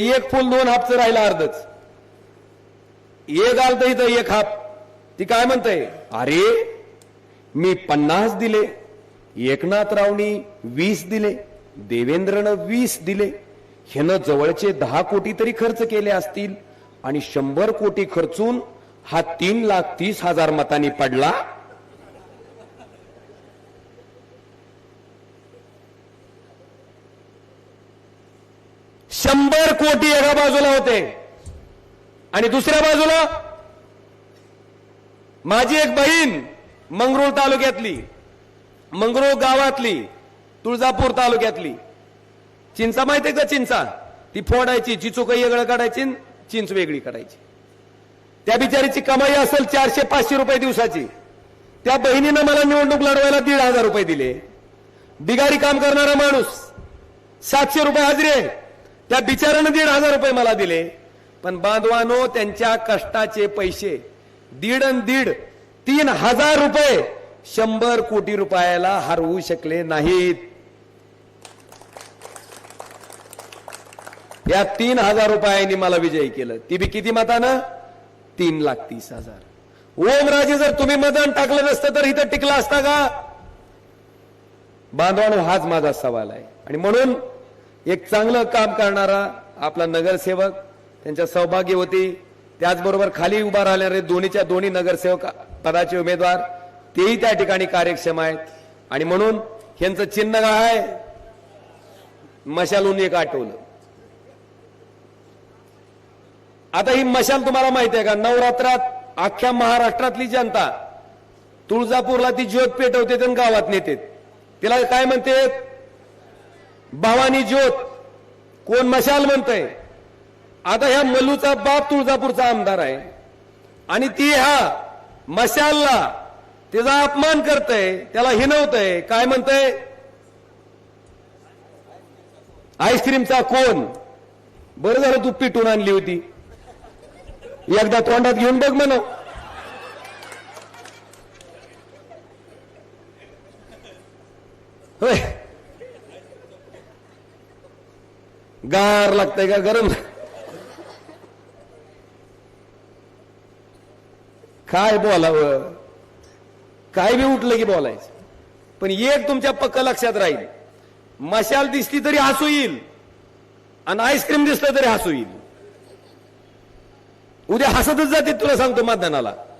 एक फुल दोन हापचं राहिला अर्धच. एक आलत इथं एक हाप. ती काय म्हणतय? अरे मी पन्नास दिले. एकनाथरावनी वीस दिले. देवेंद्रनं वीस दिले. ह्यानं जवळचे दहा कोटी तरी खर्च केले असतील. आणि शंभर कोटी खर्चून हा तीन लाख तीस हजार मतांनी पडला. शंभर कोटी एका बाजूला होते. आणि दुसऱ्या बाजूला माझी एक बहीण मंगरूळ तालुक्यातली मंगरूळ गावातली तुळजापूर तालुक्यातली. चिंचा माहितीये का चिंचा? ती फोडायची चिचुक वेगळं काढायची चिंच वेगळी काढायची. त्या बिचारीची कमाई असेल चारशे पाचशे रुपये दिवसाची. त्या बहिणीनं मला निवडणूक लढवायला दीड हजार रुपये दिले. बिगारी काम करणारा माणूस सातशे रुपये हजरी आहे. त्या बिचारानं दीड हजार रुपये मला दिले. पण बांधवानो त्यांच्या कष्टाचे पैसे दीड अन दीड तीन हजार रुपये शंभर कोटी रुपयाला हरवू शकले नाहीत. या तीन हजार रुपयांनी मला विजयी केलं. ती बी किती मतानं? तीन लाख तीस हजार. ओम राजे जर तुम्ही मतदान टाकलं नसतं तर इथं टिकला असता का? बांधवानो हाच माझा सवाल आहे. आणि म्हणून एक चांगलं काम करणारा आपला नगरसेवक त्यांच्या सहभागी होती. त्याचबरोबर खाली उभा राहणारे दोन्हीच्या दोन्ही नगरसेवक पदाचे उमेदवार तेही त्या ठिकाणी कार्यक्षम आहेत. आणि म्हणून यांचं चिन्ह काय आहे? मशालून एक आठवलं. आता ही मशाल तुम्हाला माहिती आहे का? नवरात्रात अख्ख्या महाराष्ट्रातली जनता तुळजापूरला ती ज्योत पेटवते आणि गावात नेते तिला काय म्हणते भवानी ज्योत कोण मशाल म्हणतंय. आता ह्या मल्लूचा बाप तुळजापूरचा आमदार आहे. आणि ती ह्या मशालला तिचा अपमान करतय त्याला हिनवतय काय म्हणतय? आईस्क्रीमचा कोण? बरं झालं तू पिटून आणली होती. एकदा तोंडात घेऊन बघ म्हण. होय. गार लागतंय का? गरम. काय बोलावं? काय बी उठलं की बोलायचं. पण एक तुमच्या पक्क लक्षात राहील. मशाल दिसली तरी हसू येईल. आणि आईस्क्रीम दिसलं तरी हसू येईल. उद्या हसतच जाते तुला सांगतो मतदानाला